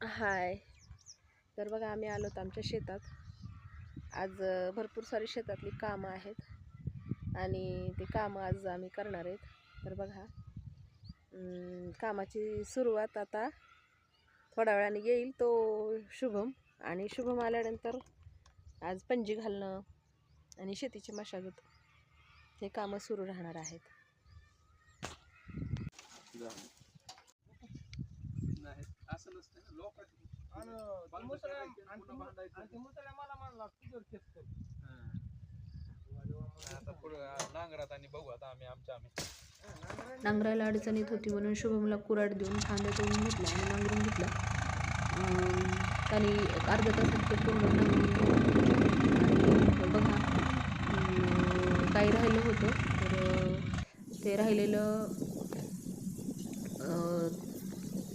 हाय. तर बघा आम्ही आलो आमच्या शेतात. आज भरपूर सारी शेतातली कामं आहेत आणि ते कामं आज आम्ही करणार आहेत. तर बघा कामाची सुरुवात आता थोड्या वेळाने येईल तो शुभम. आणि शुभम आल्यानंतर आज पंजी घालणं आणि शेतीची मशागत हे कामं सुरू राहणार आहेत. आता पुढं नांगरात आणि बघू आता आम्ही आमच्या आम्ही अडचण येत होती म्हणून शुभमला कुराड देऊन खांद्या तोडून घेतला आणि नांगरून घेतला. त्याने अर्धा तासात ते पूर्ण नांगरून बघा काही राहिलं होतं तर ते राहिलेलं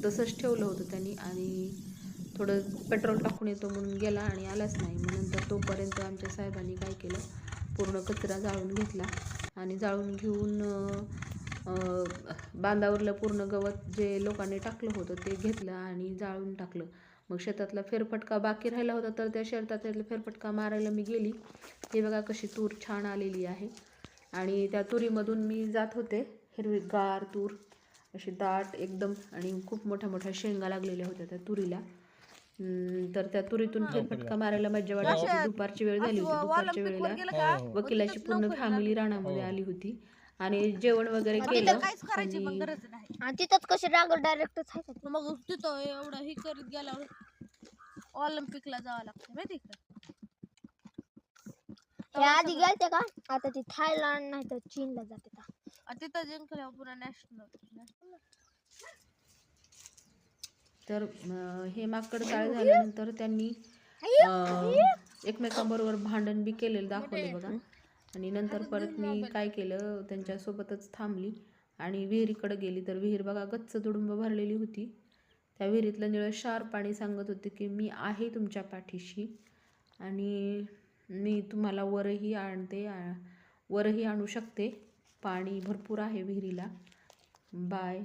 तसंच ठेवलं होतं त्यांनी आणि थोडं पेट्रोल टाकून येतो म्हणून गेला आणि आलाच नाही. मग नंतर तोपर्यंत आमच्या साहेबांनी काय केलं पूर्ण कचरा जाळून घेतला आणि जाळून घेऊन बांधावरलं पूर्ण गवत जे लोकांनी टाकलं होतं ते घेतलं आणि जाळून टाकलं. मग शेतातला फेरफटका बाकी राहिला होता तर त्या शेतातला फेरफटका मारायला मी गेली. हे बघा कशी तूर छान आलेली आहे. आणि त्या तुरीमधून मी जात होते हिरवी गार तूर. अशी दाट एकदम आणि खूप मोठ्या मोठ्या शेंगा लागलेल्या होत्या त्या तुरीला. तर त्या तुरीतून फेरफटका मारायला मजा वाटायची दुपारची वेळ झाली होती दुपारच्या वेळेला वकिलाची पूर्ण फॅमिली राणामध्ये आली होती. आणि जेवण वगैरे केलं आणि आणि तिथंच कशी राग डायरेक्टच मग तिथं एवढं हे करत गेल्यावर ऑलिम्पिकला जावं लागतं माहिती का हे आधी गेलते का? आता ती थायलंड नाही तर चीनला जाते का तिथं जिंकल्यावर पुन्हा नॅशनल तर हे माकड चाळ झाल्यानंतर त्यांनी एकमेकांबरोबर भांडण बी केलेलं दाखवले बघा. आणि नंतर परत मी काय केलं त्यांच्यासोबतच थांबली आणि विहिरीकडे गेली. तर विहीर बघा गच्च तुडुंब भरलेली होती. त्या विहिरीतलं निळं शार पाणी सांगत होते की मी आहे तुमच्या पाठीशी आणि मी तुम्हाला वरही आणते वरही आणू शकते. पाणी भरपूर आहे विहिरीला. बाय.